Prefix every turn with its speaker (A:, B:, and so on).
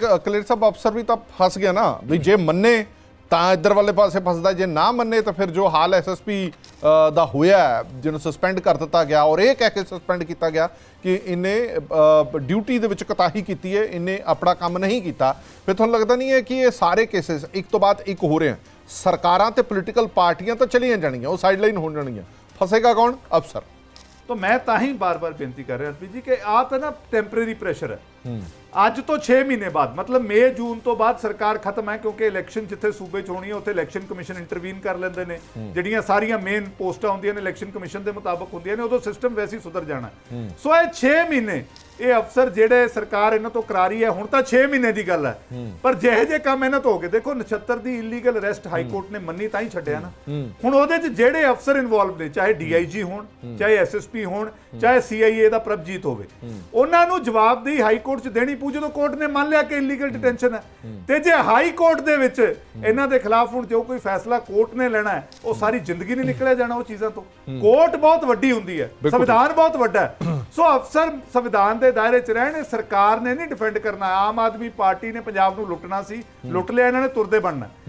A: ਕ- ਸਾਹਿਬ, ਅਫਸਰ ਵੀ ਤਾਂ ਫਸ ਗਿਆ ਨਾ, ਵੀ ਜੇ ਮੰਨੇ ਤਾਂ ਇੱਧਰ ਵਾਲੇ ਪਾਸੇ ਫਸਦਾ, ਜੇ ਨਾ ਮੰਨੇ ਤਾਂ ਫਿਰ ਜੋ ਹਾਲ ਐਸਐਸਪੀ ਦਾ ਹੋਇਆ ਜਿਹਨੂੰ ਸਸਪੈਂਡ ਕਰ ਦਿੱਤਾ ਗਿਆ ਔਰ ਇਹ ਕਹਿ ਕੇ ਸਸਪੈਂਡ ਕੀਤਾ ਗਿਆ ਕਿ ਇਹਨੇ ਡਿਊਟੀ ਦੇ ਵਿੱਚ ਕਤਾਹੀ ਕੀਤੀ ਹੈ, ਇਹਨੇ ਆਪਣਾ ਕੰਮ ਨਹੀਂ ਕੀਤਾ। ਫਿਰ ਤੁਹਾਨੂੰ ਲੱਗਦਾ ਨਹੀਂ ਹੈ ਕਿ ਇਹ ਸਾਰੇ ਕੇसेस ਇੱਕ ਤੋਂ ਬਾਅਦ ਇੱਕ ਹੋ ਰਹੇ ਹਨ? ਸਰਕਾਰਾਂ ਤੇ ਪੋਲੀਟੀਕਲ ਪਾਰਟੀਆਂ ਤਾਂ ਚਲੀਆਂ ਜਾਣਗੀਆਂ, ਉਹ ਸਾਈਡਲਾਈਨ ਹੋ ਜਾਣਗੀਆਂ। ਫਸੇਗਾ ਕੌਣ? ਅਫਸਰ।
B: ਤਾਂ ਮੈਂ ਤਾਂ ਹੀ ਬਾਰ-ਬਾਰ ਬੇਨਤੀ ਕਰ ਰਿਹਾ ਹਰਪ੍ਰੀਤ ਜੀ ਕਿ ਆਹ ਤਾਂ ਨਾ ਟੈਂਪਰੇਰੀ ਪ੍ਰੈਸ਼ਰ ਹੈ। ਅੱਜ ਤੋਂ 6 ਮਹੀਨੇ ਬਾਅਦ ਮਤਲਬ ਮਈ ਜੂਨ ਤੋਂ ਬਾਅਦ ਸਰਕਾਰ ਖਤਮ ਹੈ ਕਿਉਂਕਿ ਇਲੈਕਸ਼ਨ ਜਿੱਥੇ ਸੂਬੇ 'ਚ ਹੋਣੀ ਹੈ ਉੱਥੇ ਇਲੈਕਸ਼ਨ ਕਮਿਸ਼ਨ ਇੰਟਰਵੀਨ ਕਰ ਲੈਂਦੇ ਨੇ। ਜਿਹੜੀਆਂ ਸਾਰੀਆਂ ਮੇਨ ਪੋਸਟਾਂ ਹੁੰਦੀਆਂ ਨੇ ਇਲੈਕਸ਼ਨ ਕਮਿਸ਼ਨ ਦੇ ਮੁਤਾਬਕ ਹੁੰਦੀਆਂ ਨੇ ਉਦੋਂ ਸਿਸਟਮ ਵੈਸੇ ਹੀ ਸੁਧਰ ਜਾਣਾ। ਸੋ ਇਹ 6 ਮਹੀਨੇ ਇਹ ਅਫਸਰ ਜਿਹੜੇ ਸਰਕਾਰ ਇਹਨਾਂ ਤੋਂ ਕਰਾ ਰਹੀ ਹੈ ਹੁਣ ਤਾਂ 6 ਮਹੀਨੇ ਦੀ ਗੱਲ ਹੈ। ਪਰ ਜਿਹੇ ਜੇ ਕੰਮ ਇਹਨਾਂ ਤੋਂ ਹੋ ਗਏ ਦੇਖੋ ਨਛੱਤਰ ਦੀ ਇਲੀਗਲ ਅਰੈਸਟ ਹਾਈ ਕੋਰਟ ਨੇ ਮੰਨੀ ਤਾਂ ਹੀ ਛੱਡਿਆ ਨਾ। ਹੁਣ ਉਹਦੇ 'ਚ ਜਿਹੜੇ ਅਫਸਰ ਇਨਵੋਲਵ ਨੇ ਚਾਹੇ ਡੀਆਈਜੀ ਹੋਣ ਚਾਹੇ ਐਸਐਸਪੀ ਹੋਣ ਚਾਹੇ ਸੀਆਈਏ ਦਾ ਪ੍ਰਭਜੀਤ ਹੋਵੇ। ਉਹਨਾਂ ਨੂੰ ਜਵਾਬਦੇਹੀ ਹਾਈ ਕੋਰਟ 'ਚ ਦੇਣੀ ਪਊ ਜਦੋਂ ਕੋਰਟ ਨੇ ਮੰਨ ਲਿਆ ਕਿ ਇਲੀਗਲ ਡਿਟੈਂਸ਼ਨ ਹੈ। ਤੇ ਜੇ ਹਾਈ ਕੋਰਟ ਦੇ ਵਿੱਚ ਇਹਨਾਂ ਦੇ ਖਿਲਾਫ ਹੁਣ ਜੋ ਕੋਈ ਫੈਸਲਾ ਕੋਰਟ ਨੇ ਲੈਣਾ ਹੈ ਉਹ ਸਾਰੀ ਜ਼ਿੰਦਗੀ ਨਹੀਂ ਨਿਕਲਿਆ ਜਾਣਾ ਉਹ ਚੀਜ਼ਾਂ ਤੋਂ। ਕੋਰਟ ਬਹੁਤ ਵੱਡੀ ਹੁੰਦੀ ਹੈ ਸੰਵਿਧਾਨ ਬਹੁਤ ਵੱਡਾ ਹੈ। ਸੋ ਅਫਸਰ ਸੰਵਿਧਾਨ ਦੇ ਦਾਇਰੇ 'ਚ ਰਹਿਣ ਇਹ ਸਰਕਾਰ ਨੇ ਨਹੀਂ ਡਿਫੈਂਡ ਕਰਨਾ। ਆਮ ਆਦਮੀ ਪਾਰਟੀ ਨੇ ਪੰਜਾਬ ਨੂੰ ਲੁੱਟਣਾ ਸੀ। ਲੁੱਟ ਲਿਆ, ਇਹਨਾਂ ਨੇ ਤੁਰਦੇ ਬਣਨਾ।